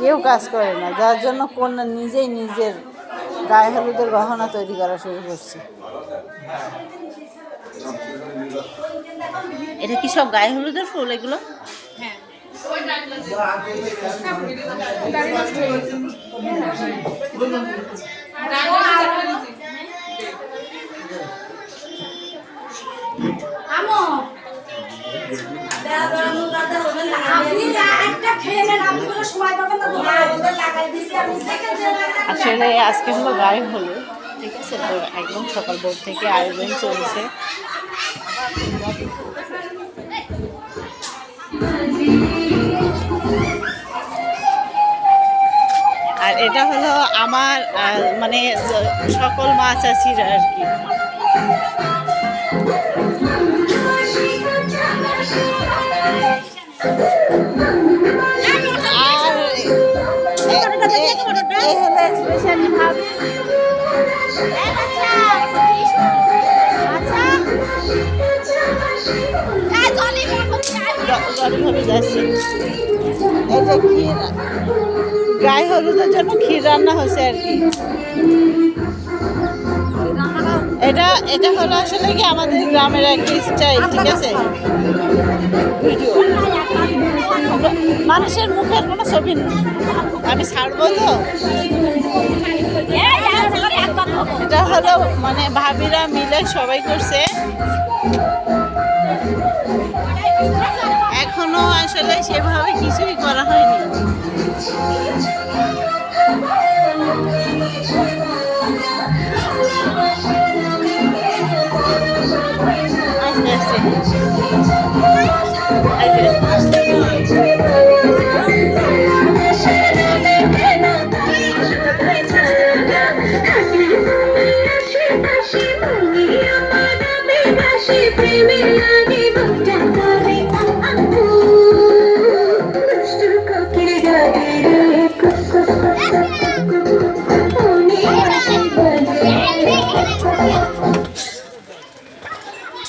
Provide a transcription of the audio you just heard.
কেউ কাজ করে না যার জন্য কন্যা নিজেই নিজের গায়ে হলুদের গহনা তৈরি করা শুরু করছে। এটা কি সব গায়ে হলুদের ফুল এগুলো? আপনি আসলে আজকে হলো গায়ে হলো ঠিক আছে? তো একদম সকাল ভোর থেকে আয়োজন চলছে। আর এটা হলো আমার মানে সকল মা চাচির আর কি। আর এই হলো স্পেশালি ভাবি। জলভাবে যাচ্ছে। এই যে ক্ষীর। গায়ে হলুদের জন্য ক্ষীর রান্না হচ্ছে আর কি। এটা এটা হলো আসলে কি আমাদের গ্রামের একটা স্টাইল, ঠিক আছে? মানুষের মুখের কোনো ছবি। আমি ছাড়বো তো? এটা হলো মানে ভাবিরা মিলে সবাই করছে। এখনও আসলে সেভাবে কিছুই করা হয়নি। I did.